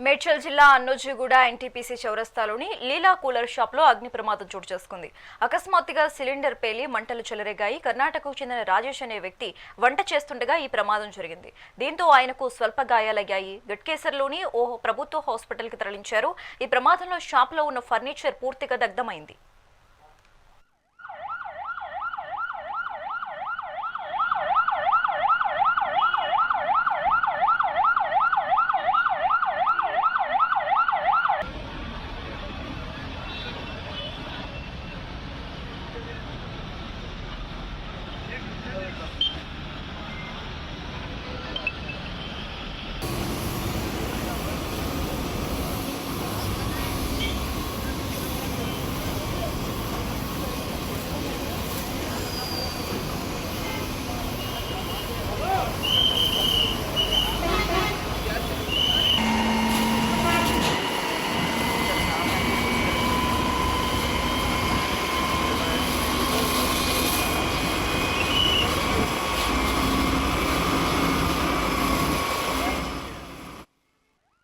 మేడ్చల్ జిల్లా అన్నోజిగూడ ఎన్టీపీసీ చౌరస్తాలోని లీలా కూలర్ షాప్లో అగ్ని ప్రమాదం చోటు చేసుకుంది. అకస్మాత్తుగా సిలిండర్ పేలి మంటలు చెలరేగాయి. కర్ణాటకకు చెందిన రాజేష్ అనే వ్యక్తి వంట చేస్తుండగా ఈ ప్రమాదం జరిగింది. దీంతో ఆయనకు స్వల్ప గాయాలయ్యాయి. గట్కేసర్లోని ఓ ప్రభుత్వ హాస్పిటల్కి తరలించారు. ఈ ప్రమాదంలో షాప్లో ఉన్న ఫర్నిచర్ పూర్తిగా దగ్ధమైంది.